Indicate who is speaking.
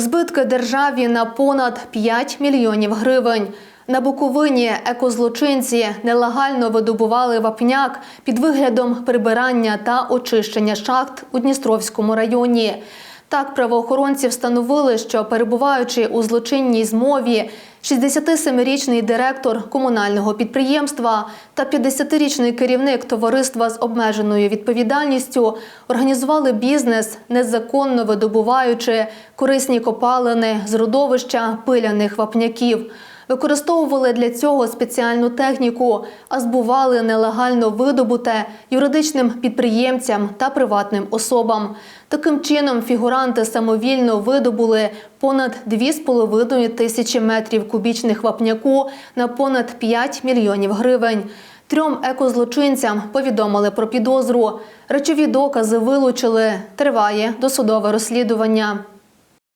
Speaker 1: Збитки державі на понад 5 мільйонів гривень. На Буковині екозлочинці нелегально видобували вапняк під виглядом прибирання та очищення шахт у Дністровському районі. Так, правоохоронці встановили, що перебуваючи у злочинній змові, 67-річний директор комунального підприємства та 50-річний керівник товариства з обмеженою відповідальністю організували бізнес, незаконно видобуваючи корисні копалини з родовища пиляних вапняків. Використовували для цього спеціальну техніку, а збували нелегально видобуте юридичним підприємцям та приватним особам. Таким чином, фігуранти самовільно видобули понад 2,5 тисячі метрів кубічних вапняку на понад 5 мільйонів гривень. Трьом екозлочинцям повідомили про підозру. Речові докази вилучили. Триває досудове розслідування.